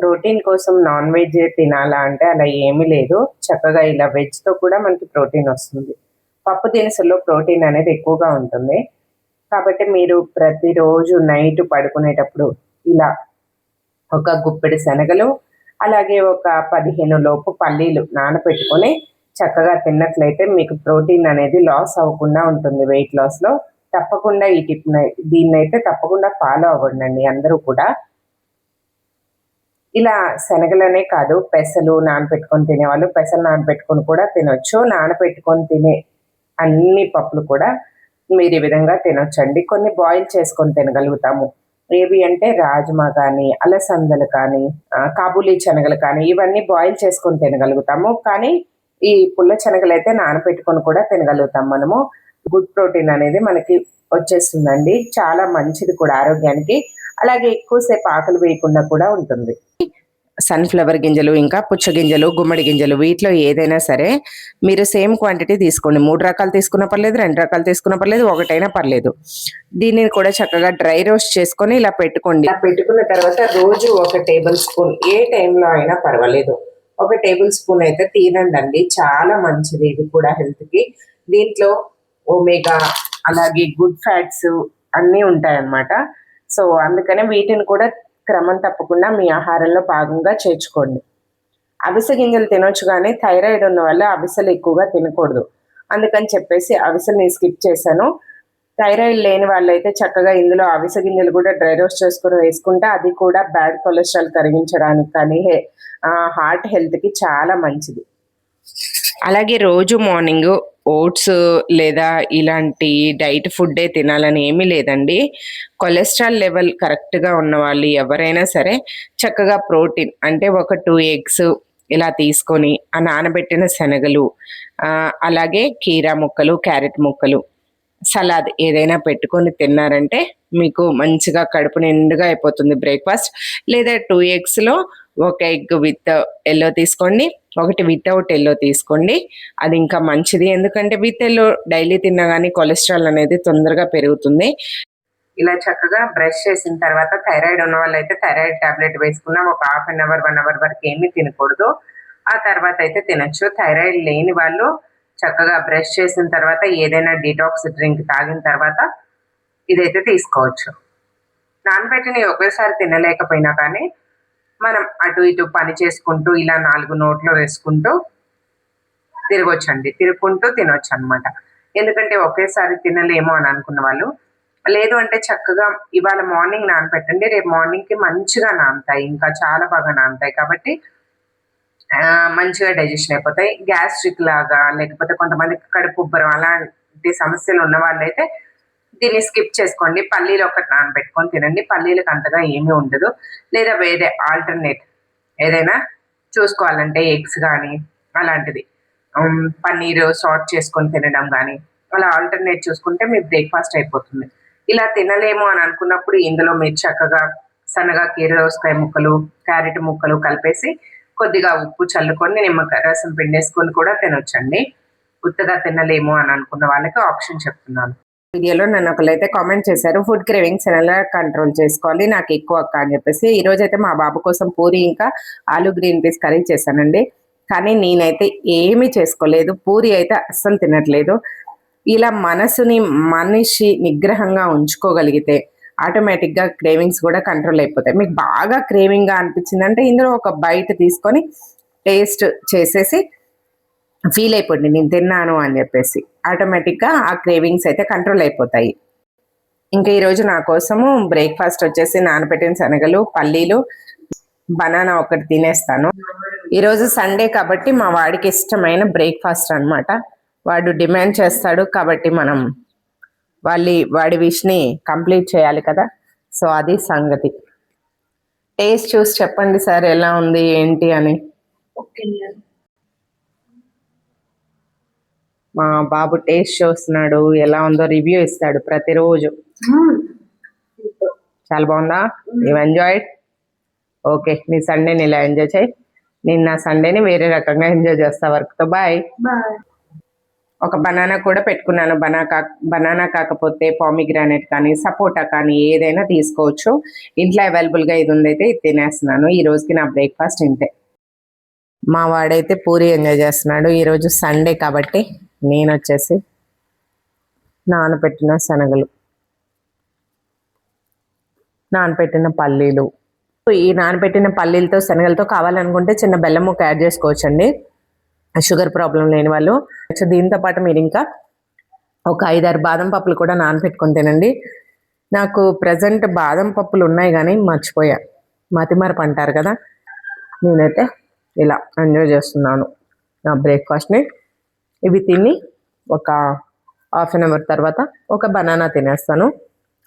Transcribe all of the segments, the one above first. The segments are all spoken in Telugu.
ప్రోటీన్ కోసం నాన్ వెజ్ తినాలా అంటే అలా ఏమీ లేదు. చక్కగా ఇలా వెజ్తో కూడా మనకి ప్రోటీన్ వస్తుంది. పప్పు దినుసుల్లో ప్రోటీన్ అనేది ఎక్కువగా ఉంటుంది. కాబట్టి మీరు ప్రతిరోజు నైట్ పడుకునేటప్పుడు ఇలా ఒక గుప్పెడు శనగలు అలాగే ఒక పదిహేను లోపు పల్లీలు నానబెట్టుకొని చక్కగా తిన్నట్లయితే మీకు ప్రోటీన్ అనేది లాస్ అవ్వకుండా ఉంటుంది వెయిట్ లాస్లో. తప్పకుండా ఈ టిప్ దీన్ని అయితే తప్పకుండా ఫాలో అవ్వండి అందరూ కూడా. ఇలా శనగలనే కాదు పెసలు నానబెట్టుకొని తినేవాళ్ళు. పెసలు నానబెట్టుకొని కూడా తినొచ్చు. నానబెట్టుకొని తినే అన్ని పప్పులు కూడా మీరు ఈ విధంగా తినొచ్చండి. కొన్ని బాయిల్ చేసుకొని తినగలుగుతాము. ఏవి అంటే రాజ్మా కానీ అలసందలు కానీ కాబూలీ శనగలు కానీ ఇవన్నీ బాయిల్ చేసుకొని తినగలుగుతాము. కానీ ఈ పుల్ల శనగలు అయితే నానబెట్టుకొని కూడా తినగలుగుతాం మనము. గుడ్ ప్రోటీన్ అనేది మనకి వచ్చేస్తుందండి. చాలా మంచిది కూడా ఆరోగ్యానికి. అలాగే ఎక్కువసేపు ఆకలి వేయకుండా కూడా ఉంటుంది. సన్ఫ్లవర్ గింజలు ఇంకా పుచ్చ గింజలు గుమ్మడి గింజలు వీటిలో ఏదైనా సరే మీరు సేమ్ క్వాంటిటీ తీసుకోండి. మూడు రకాలు తీసుకున్న పర్లేదు రెండు రకాలు తీసుకున్న పర్లేదు ఒకటైనా పర్లేదు. దీనిని కూడా చక్కగా డ్రై రోస్ట్ చేసుకొని ఇలా పెట్టుకోండి. ఇలా పెట్టుకున్న తర్వాత రోజు ఒక టేబుల్ స్పూన్ ఏ టైంలో అయినా పర్వాలేదు. ఒక టేబుల్ స్పూన్ అయితే తినండి చాలా మంచిది ఇది కూడా హెల్త్కి దీంట్లో ఒమేగా అలాగే గుడ్ ఫ్యాట్స్ అన్నీ ఉంటాయన్నమాట. సో అందుకనే వీటిని కూడా క్రమం తప్పకుండా మీ ఆహారంలో భాగంగా చేర్చుకోండి. అవిసె గింజలు తినొచ్చు కానీ థైరాయిడ్ ఉన్న వాళ్ళు అవిసెలు ఎక్కువగా తినకూడదు. అందుకని చెప్పేసి అవిసెని స్కిప్ చేశాను. థైరాయిడ్ లేని వాళ్ళైతే చక్కగా ఇందులో అవిసె గింజలు కూడా డ్రై రోస్ట్ చేసుకుని వేసుకుంటే అది కూడా బ్యాడ్ కొలెస్ట్రాల్ కరిగించడానికి కానీ హార్ట్ హెల్త్కి చాలా మంచిది. అలాగే రోజు మార్నింగ్ ఓట్స్ లేదా ఇలాంటి డైట్ ఫుడ్డే తినాలని ఏమీ లేదండి. కొలెస్ట్రాల్ లెవెల్ కరెక్ట్గా ఉన్న వాళ్ళు ఎవరైనా సరే చక్కగా ప్రోటీన్ అంటే ఒక టూ ఎగ్స్ ఇలా తీసుకొని ఆ నానబెట్టిన శనగలు అలాగే కీరా ముక్కలు క్యారెట్ ముక్కలు సలాద్ ఏదైనా పెట్టుకొని తిన్నారంటే మీకు మంచిగా కడుపు నిండుగా అయిపోతుంది బ్రేక్ఫాస్ట్. లేదా టూ ఎగ్స్లో ఒక ఎగ్ విత్ ఎల్లో తీసుకోండి ఒకటి వితౌట్ ఎల్లో తీసుకోండి. అది ఇంకా మంచిది. ఎందుకంటే విత్ ఎల్లో డైలీ తిన్నా కానీ కొలెస్ట్రాల్ అనేది తొందరగా పెరుగుతుంది. ఇలా చక్కగా బ్రష్ చేసిన తర్వాత థైరాయిడ్ ఉన్న వాళ్ళైతే థైరాయిడ్ టాబ్లెట్ వేసుకున్న ఒక half an hour one hour వరకు ఏమీ తినకూడదు. ఆ తర్వాత అయితే తినచ్చు. థైరాయిడ్ లేని వాళ్ళు చక్కగా బ్రష్ చేసిన తర్వాత ఏదైనా డిటాక్స్ డ్రింక్ తాగిన తర్వాత ఇదైతే తీసుకోవచ్చు. నానబెట్టినవి ఒకేసారి తినలేకపోయినా కానీ మనం అటు ఇటు పని చేసుకుంటూ ఇలా నాలుగు నోట్లో వేసుకుంటూ తిరగొచ్చండి. తిరుగుకుంటూ తినొచ్చు అనమాట ఎందుకంటే ఒకేసారి తినలేము అని అనుకున్న వాళ్ళు లేదు అంటే చక్కగా ఇవాళ మార్నింగ్ నానబెట్టండి రేపు మార్నింగ్కి మంచిగా నానుతాయి ఇంకా చాలా బాగా నానుతాయి కాబట్టి మంచిగా డైజెషన్ అయిపోతాయి. గ్యాస్ట్రిక్ లాగా లేకపోతే కొంతమందికి కడుపు ఉబ్బరం అలాంటి సమస్యలు ఉన్న వాళ్ళైతే దీన్ని స్కిప్ చేసుకోండి. పల్లీలు ఒకటి నానబెట్టుకొని తినండి. పల్లీలకు అంతగా ఏమీ ఉండదు. లేదా వేరే ఆల్టర్నేట్ ఏదైనా చూసుకోవాలంటే ఎగ్స్ కానీ అలాంటిది. పన్నీరు సార్ట్ చేసుకొని తినడం కానీ అలా ఆల్టర్నేట్ చూసుకుంటే మీ బ్రేక్ఫాస్ట్ అయిపోతుంది. ఇలా తినలేము అని అనుకున్నప్పుడు ఇందులో మీరు చక్కగా సన్నగా కీరదోసకాయ ముక్కలు క్యారెట్ ముక్కలు కలిపేసి కొద్దిగా ఉప్పు చల్లుకొని నిమ్మకాయ రసం పిండేసుకొని కూడా తినొచ్చండి. ఉత్తగా తినలేము అని అనుకున్న వాళ్ళకి ఆప్షన్ చెప్తున్నాను. వీడియోలో నన్ను ఒకరైతే కామెంట్ చేశారు ఫుడ్ క్రేవింగ్స్ ఎలా కంట్రోల్ చేసుకోవాలి? నాకు ఎక్కువ అక్క అని చెప్పేసి. ఈ రోజు అయితే మా బాబు కోసం పూరి ఇంకా ఆలు గ్రీన్ పీస్ కర్రీ చేశానండి. కానీ నేనైతే ఏమీ చేసుకోలేదు. పూరి అయితే అస్సలు తినట్లేదు. ఇలా మనసుని మనిషి నిగ్రహంగా ఉంచుకోగలిగితే ఆటోమేటిక్గా క్రేవింగ్స్ కూడా కంట్రోల్ అయిపోతాయి. మీకు బాగా క్రేవింగ్గా అనిపించిందంటే ఇందులో ఒక బయట తీసుకొని టేస్ట్ చేసేసి ఫీల్ అయిపోండి నేను తిన్నాను అని చెప్పేసి. ఆటోమేటిక్గా ఆ క్రేవింగ్స్ అయితే కంట్రోల్ అయిపోతాయి. ఇంకా ఈరోజు నా కోసము బ్రేక్ఫాస్ట్ వచ్చేసి నానబెట్టిన శనగలు పల్లీలు బనానా ఒకటి తినేస్తాను. ఈరోజు సండే కాబట్టి మా వాడికి ఇష్టమైన బ్రేక్ఫాస్ట్ అన్నమాట. వాడు డిమాండ్ చేస్తాడు కాబట్టి మనం వాళ్ళి వాడి విష్ని కంప్లీట్ చేయాలి కదా. సో అది సంగతి. టేస్ట్ చూసి చెప్పండి సార్ ఎలా ఉంది ఏంటి అని. ఓకే మా బాబు టేస్ట్ చూస్తున్నాడు ఎలా ఉందో రివ్యూ ఇస్తాడు ప్రతిరోజు. చాలా బాగుందా? నువ్వు ఎంజాయ్ ఓకే నీ సండేని ఇలా ఎంజాయ్ చేయి. నేను నా సండేని వేరే రకంగా ఎంజాయ్ చేస్తా వర్క్తో. బాయ్ బాయ్ ఒక బనానా కూడా పెట్టుకున్నాను. బనా కా బనానా కాకపోతే పామిగ్రానైట్ కానీ సపోటా కానీ ఏదైనా తీసుకోవచ్చు. ఇంట్లో అవైలబుల్గా ఇది ఉందైతే ఇది తినేస్తున్నాను. ఈ రోజుకి నా బ్రేక్ఫాస్ట్ ఇంతే. మా వాడైతే పూరి ఎంజాయ్ చేస్తున్నాడు. ఈరోజు సండే కాబట్టి నేను వచ్చేసి నానబెట్టిన శనగలు నానబెట్టిన పల్లీలు. ఈ నానబెట్టిన పల్లీలతో శనగలతో కావాలనుకుంటే చిన్న బెల్లం ముక్క యాడ్ చేసుకోవచ్చండి. షుగర్ ప్రాబ్లం లేని వాళ్ళు. దీంతో పాటు మీరు ఇంకా ఒక ఐదారు బాదం పప్పులు కూడా నానబెట్టుకొని తినండి. నాకు ప్రజెంట్ బాదం పప్పులు ఉన్నాయి కానీ మర్చిపోయా. మతిమరపు అంటారు కదా. నేనైతే ఇలా ఎంజాయ్ చేస్తున్నాను నా బ్రేక్ఫాస్ట్ని. ఇవి తిని ఒక హాఫ్ అన్ అవర్ తర్వాత ఒక బనానా తినేస్తాను.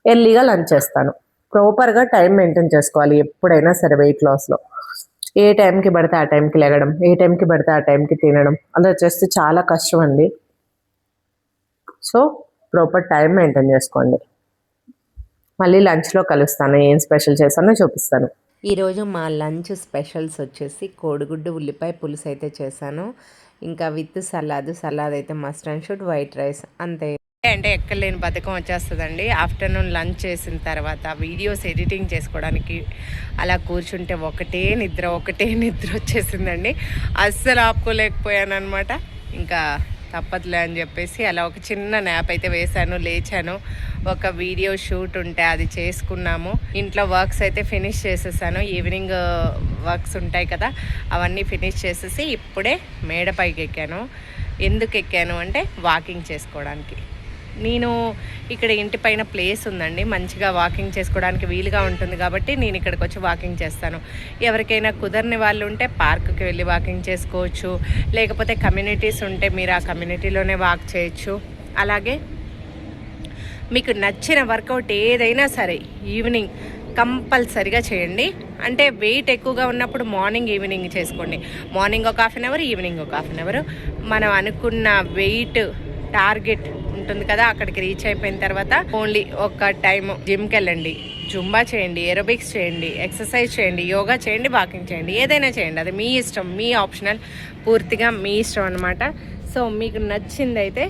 ఎర్లీగా లంచ్ చేస్తాను. ప్రాపర్గా టైం మెయింటైన్ చేసుకోవాలి ఎప్పుడైనా సరే వెయిట్ లాస్లో ఏ టైంకి పడితే ఆ టైంకి లెగడం ఏ టైంకి పడితే ఆ టైంకి తినడం అలా చేస్తే చాలా కష్టం అండి. సో ప్రాపర్ టైం మెయింటైన్ చేసుకోండి. మళ్ళీ లంచ్లో కలుస్తాను. ఏం స్పెషల్ చేస్తానో చూపిస్తాను. ఈరోజు మా లంచ్ స్పెషల్స్ వచ్చేసి కోడిగుడ్డు ఉల్లిపాయ పులుసు అయితే చేశాను. ఇంకా విత్ సలాద్ సలాద్ అయితే must and should white rice అంతే. అంటే ఎక్కలేని బతకం వచ్చేస్తుందండి. ఆఫ్టర్నూన్ లంచ్ చేసిన తర్వాత వీడియోస్ ఎడిటింగ్ చేసుకోవడానికి అలా కూర్చుంటే ఒకటే నిద్ర ఒకటే నిద్ర వచ్చేసిందండి. అస్సలు ఆపుకోలేకపోయాను అనమాట ఇంకా తప్పదులే అని చెప్పేసి అలా ఒక చిన్న న్యాప్ అయితే వేశాను లేచాను. ఒక వీడియో షూట్ ఉంటే అది చేసుకున్నాము. ఇంట్లో వర్క్స్ అయితే ఫినిష్ చేసేసాను. ఈవినింగ్ వర్క్స్ uh, ఉంటాయి కదా అవన్నీ ఫినిష్ చేసేసి ఇప్పుడే మేడపైకి ఎక్కాను ఎందుకు ఎక్కాను అంటే వాకింగ్ చేసుకోవడానికి. నేను ఇక్కడ ఇంటి పైన ప్లేస్ ఉందండి. మంచిగా వాకింగ్ చేసుకోవడానికి వీలుగా ఉంటుంది కాబట్టి నేను ఇక్కడికి వచ్చి వాకింగ్ చేస్తాను. ఎవరికైనా కుదరని వాళ్ళు ఉంటే పార్క్కి వెళ్ళి వాకింగ్ చేసుకోవచ్చు. లేకపోతే కమ్యూనిటీస్ ఉంటే మీరు ఆ కమ్యూనిటీలోనే వాక్ చేయొచ్చు. అలాగే మీకు నచ్చిన వర్కౌట్ ఏదైనా సరే ఈవినింగ్ కంపల్సరిగా చేయండి. అంటే వెయిట్ ఎక్కువగా ఉన్నప్పుడు మార్నింగ్ ఈవినింగ్ చేసుకోండి. మార్నింగ్ ఒక హాఫ్ అన్ అవర్ ఈవినింగ్ ఒక హాఫ్ అన్ అవర్. మనం అనుకున్న వెయిట్ టార్గెట్ ఉంటుంది కదా అక్కడికి రీచ్ అయిపోయిన తర్వాత ఓన్లీ ఒక టైం జిమ్కి వెళ్ళండి. జుంబా చేయండి ఏరోబిక్స్ చేయండి ఎక్సర్సైజ్ చేయండి యోగా చేయండి వాకింగ్ చేయండి ఏదైనా చేయండి. అది మీ ఇష్టం మీ ఆప్షనల్ పూర్తిగా మీ ఇష్టం అనమాట సో మీకు నచ్చిందైతే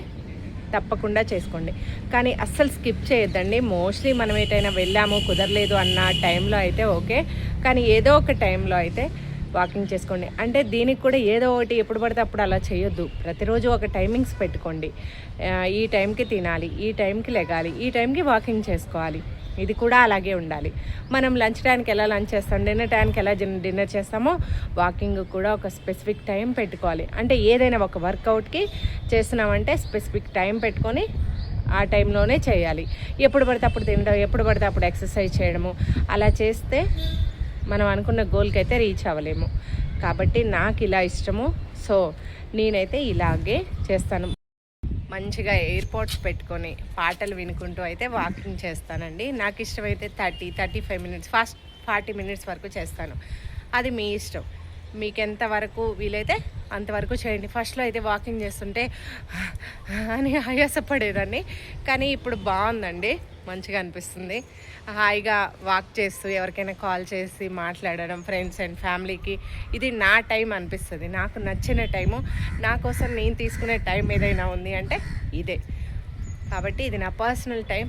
తప్పకుండా చేసుకోండి. కానీ అస్సలు స్కిప్ చేయొద్దండి. మోస్ట్లీ మనం ఏటైనా వెళ్ళాము కుదరలేదు అన్న టైంలో అయితే ఓకే కానీ ఏదో ఒక టైంలో అయితే వాకింగ్ చేసుకోండి. అంటే దీనికి కూడా ఏదో ఒకటి ఎప్పుడు పడితే అప్పుడు అలా చేయొద్దు. ప్రతిరోజు ఒక టైమింగ్స్ పెట్టుకోండి. ఈ టైంకి తినాలి ఈ టైంకి లెగాలి ఈ టైంకి వాకింగ్ చేసుకోవాలి. ఇది కూడా అలాగే ఉండాలి. మనం లంచ్ టైంకి ఎలా లంచ్ చేస్తాం డిన్నర్ టైంకి ఎలా డిన్నర్ చేస్తామో వాకింగ్ కూడా ఒక స్పెసిఫిక్ టైం పెట్టుకోవాలి. అంటే ఏదైనా ఒక వర్కౌట్కి చేస్తున్నామంటే స్పెసిఫిక్ టైం పెట్టుకొని ఆ టైంలోనే చేయాలి. ఎప్పుడు పడితే అప్పుడు తినడం ఎప్పుడు పడితే అప్పుడు ఎక్సర్సైజ్ చేయడము అలా చేస్తే మనం అనుకున్న గోల్కి అయితే రీచ్ అవ్వలేము. కాబట్టి నాకు ఇలా ఇష్టము. సో నేనైతే ఇలాగే చేస్తాను. మంచిగా ఎయిర్పోర్ట్స్ పెట్టుకొని పాటలు వినుకుంటూ అయితే వాకింగ్ చేస్తానండి. నాకు ఇష్టమైతే thirty thirty five minutes fast forty minutes వరకు చేస్తాను. అది మీ ఇష్టం. మీకు ఎంతవరకు వీలైతే అంతవరకు చేయండి. ఫస్ట్లో అయితే వాకింగ్ చేస్తుంటే అని ఆయాసపడేదాన్ని. కానీ ఇప్పుడు బాగుందండి. మంచిగా అనిపిస్తుంది. హాయిగా వాక్ చేస్తూ ఎవరికైనా కాల్ చేసి మాట్లాడడం ఫ్రెండ్స్ అండ్ ఫ్యామిలీకి ఇది నా టైం అనిపిస్తుంది. నాకు నచ్చిన టైము నా కోసం నేను తీసుకునే టైం ఏదైనా ఉంది అంటే ఇదే. కాబట్టి ఇది నా పర్సనల్ టైం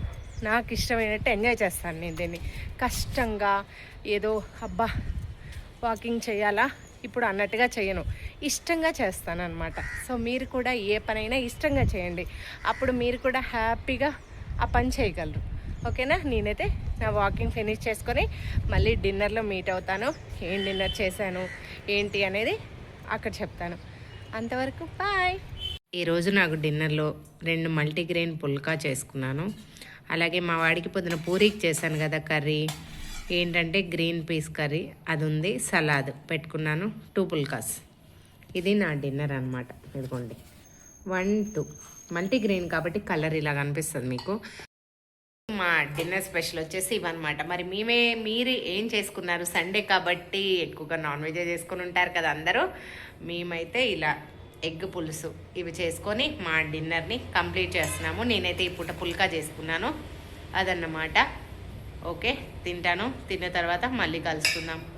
నాకు ఇష్టమైనట్టు ఎంజాయ్ చేస్తాను నేను దీన్ని. కష్టంగా ఏదో అబ్బా వాకింగ్ చేయాలా? ఇప్పుడు అన్నట్టుగా చేయను. ఇష్టంగా చేస్తాను అనమాట సో మీరు కూడా ఏ పనైనా ఇష్టంగా చేయండి. అప్పుడు మీరు కూడా హ్యాపీగా ఆ పని చేయగలరు. ఓకేనా? నేనైతే నా వాకింగ్ ఫినిష్ చేసుకొని మళ్ళీ డిన్నర్లో మీట్ అవుతాను. ఏం డిన్నర్ చేశాను? ఏంటి అనేది అక్కడ చెప్తాను. అంతవరకు బాయ్. ఈరోజు నాకు డిన్నర్లో రెండు మల్టీగ్రెయిన్ పుల్కా చేసుకున్నాను. అలాగే మా వాడికి పొద్దున పూరీకి చేశాను కదా కర్రీ. ఏంటంటే గ్రీన్ పీస్ కర్రీ అది ఉంది సలాద్ పెట్టుకున్నాను టూ పుల్కాస్. ఇది నా డిన్నర్ అనమాట ఇదిగోండి. One two. మల్టీగ్రెయిన్ కాబట్టి కలర్ ఇలా కనిపిస్తుంది మీకు. మా డిన్నర్ స్పెషల్ వచ్చేసి ఇవన్నమాట. మరి మేమే మీరు ఏం చేసుకున్నారు? సండే కాబట్టి ఎక్కువగా నాన్ వెజ్ చేసుకుని ఉంటారు కదా అందరూ. మేమైతే ఇలా ఎగ్ పులుసు ఇవి చేసుకొని మా డిన్నర్ని కంప్లీట్ చేస్తున్నాము. నేనైతే ఈ పూట పుల్కా చేసుకున్నాను. అదన్నమాట. ఓకే తింటాను. తిన్న తర్వాత మళ్ళీ కలుసుకుందాం.